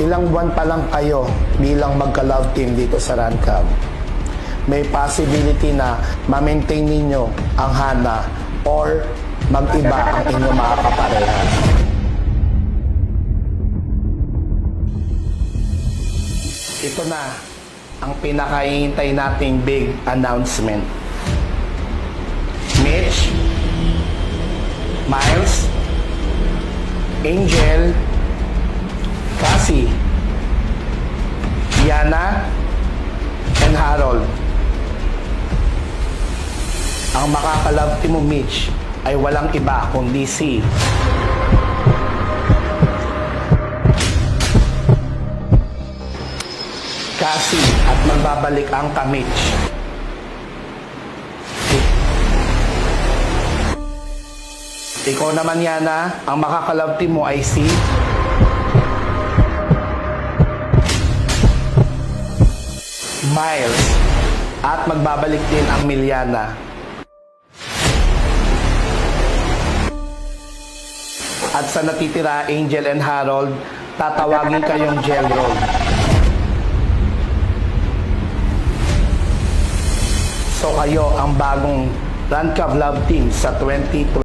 ilang buwan pa lang kayo bilang magka-love team dito sa Rancab. May possibility na ma-maintain ninyo ang hana or mag-iba ang inyong mga kaparehan. Ito na ang pinakahihintay nating big announcement. Mitch, Miles, Angel, Cassie, Yana, and Harold. Ang makakalove team mo, Mitch, ay walang iba kundi si Cassie at magbabalik ang Kamich. Ikaw naman Yana, ang makakalove team mo ay si Miles at magbabalik din ang Miliana. At sa natitira, Angel and Harold, tatawagin kayong Gel Roll. So kayo ang bagong Run Cab Love Team sa 2020.